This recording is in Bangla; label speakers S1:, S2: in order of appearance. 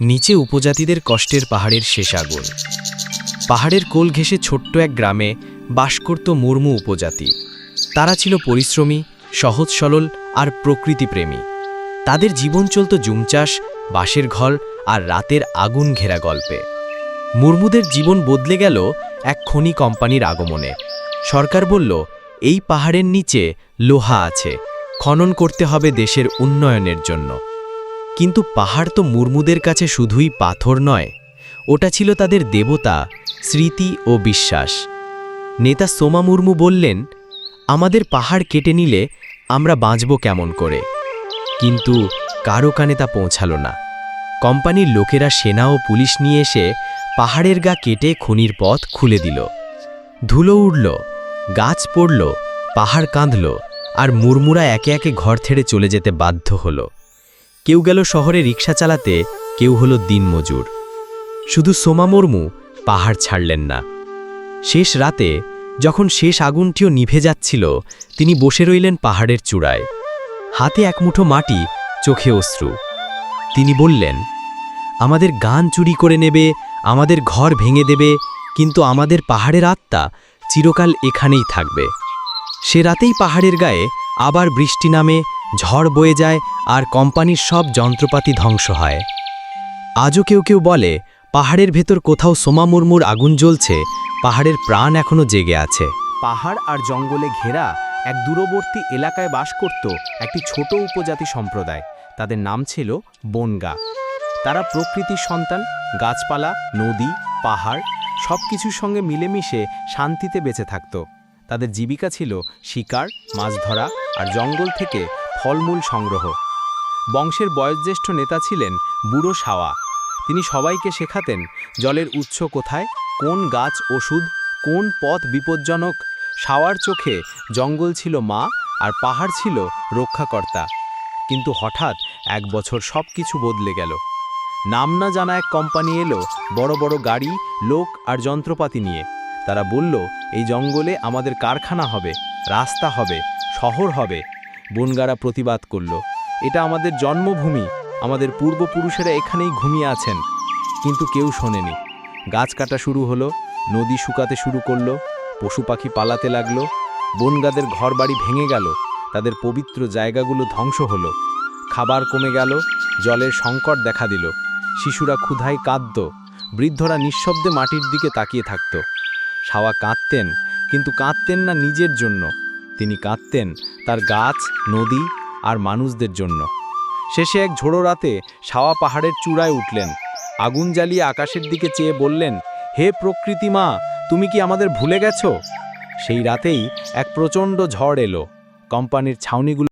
S1: নিচে উপজাতিদের কষ্টের পাহাড়ের শেষ আগুন। পাহাড়ের কোল ঘেঁষে ছোট্ট এক গ্রামে বাস করত মুর্মু উপজাতি। তারা ছিল পরিশ্রমী, সহজ সরল আর প্রকৃতিপ্রেমী। তাদের জীবন চলত জুমচাষ, বাঁশের ঘর আর রাতের আগুন ঘেরা গল্পে। মুর্মুদের জীবন বদলে গেল এক খনি কোম্পানির আগমনে। সরকার বলল, এই পাহাড়ের নিচে লোহা আছে। খনন করতে হবে দেশের উন্নয়নের জন্য। কিন্তু পাহাড় তো মুর্মুদের কাছে শুধুই পাথর নয়, ওটা ছিল তাদের দেবতা, স্মৃতি ও বিশ্বাস। নেতা সোমা মুর্মু বললেন, আমাদের পাহাড় কেটে নিলে আমরা বাঁচব কেমন করে? কিন্তু কারও কানে তা পৌঁছালো না। কোম্পানির লোকেরা সেনা ও পুলিশ নিয়ে এসে পাহাড়ের গা কেটে খনির পথ খুলে দিল। ধুলো উড়ল, গাছ পড়ল, পাহাড় কাঁদল, আর মুরমুরা একে একে ঘর ছেড়ে চলে যেতে বাধ্য হলো। কেউ গেল শহরে রিক্সা চালাতে, কেউ হলো দিনমজুর। শুধু সোমা মর্মু পাহাড় ছাড়লেন না। শেষ রাতে, যখন শেষ আগুনটিও নিভে যাচ্ছিল, তিনি বসে রইলেন পাহাড়ের চূড়ায়। হাতে এক মুঠো মাটি, চোখে অশ্রু। তিনি বললেন, আমাদের গান চুরি করে নেবে, আমাদের ঘর ভেঙে দেবে, কিন্তু আমাদের পাহাড়ের আত্মা চিরকাল এখানেই থাকবে। সে রাতেই পাহাড়ের গায়ে আবার বৃষ্টি নামে ঝড় বয়ে যায় আর কোম্পানির সব যন্ত্রপাতি ধ্বংস হয়। আজও কেউ কেউ বলে, পাহাড়ের ভেতর কোথাও সোমা মুর্মুর আগুন জ্বলছে, পাহাড়ের প্রাণ এখনও জেগে আছে।
S2: পাহাড় আর জঙ্গলে ঘেরা এক দূরবর্তী এলাকায় বাস করত একটি ছোট উপজাতি সম্প্রদায়। তাদের নাম ছিল বনগা। তারা প্রকৃতির সন্তান, গাছপালা, নদী, পাহাড় সব কিছুর সঙ্গে মিলেমিশে শান্তিতে বেঁচে থাকত। তাদের জীবিকা ছিল শিকার, মাছ ধরা আর জঙ্গল থেকে ফলমূল সংগ্রহ। বংশের বয়োজ্যেষ্ঠ নেতা ছিলেন বুড়ো সাওয়া তিনি সবাইকে শেখাতেন জলের উৎস কোথায়, কোন গাছ ওষুধ, কোন পথ বিপজ্জনক। সাওয়ার চোখে জঙ্গল ছিল মা আর পাহাড় ছিল রক্ষাকর্তা। কিন্তু হঠাৎ এক বছর সব কিছু বদলে গেল। নাম না জানা এক কোম্পানি এলো বড় বড় গাড়ি, লোক আর যন্ত্রপাতি নিয়ে। তারা বলল, এই জঙ্গলে আমাদের কারখানা হবে, রাস্তা হবে, শহর হবে। বনগারা প্রতিবাদ করল। এটা আমাদের জন্মভূমি, আমাদের পূর্বপুরুষেরা এখানেই ঘুমিয়ে আছেন। কিন্তু কেউ শোনেনি। গাছ কাটা শুরু হলো, নদী শুকাতে শুরু করল, পশু পাখি পালাতে লাগল, বনগাদের ঘরবাড়ি ভেঙে গেল, তাদের পবিত্র জায়গাগুলো ধ্বংস হলো। খাবার কমে গেল, জলের সংকট দেখা দিল। শিশুরা ক্ষুধায় কাঁদত, বৃদ্ধরা নিঃশব্দে মাটির দিকে তাকিয়ে থাকত। সাওয়া কাঁদতেন, কিন্তু কাঁদতেন না নিজের জন্য। তিনি কাঁদতেন তার গাছ, নদী আর মানুষদের জন্য। শেষে এক ঝোড়ো রাতে সাওয়া পাহাড়ের চূড়ায় উঠলেন। আগুন জ্বালিয়ে আকাশের দিকে চেয়ে বললেন, হে প্রকৃতি মা, তুমি কি আমাদের ভুলে গেছো? সেই রাতেই এক প্রচণ্ড ঝড় এলো। কোম্পানির ছাউনিগুলো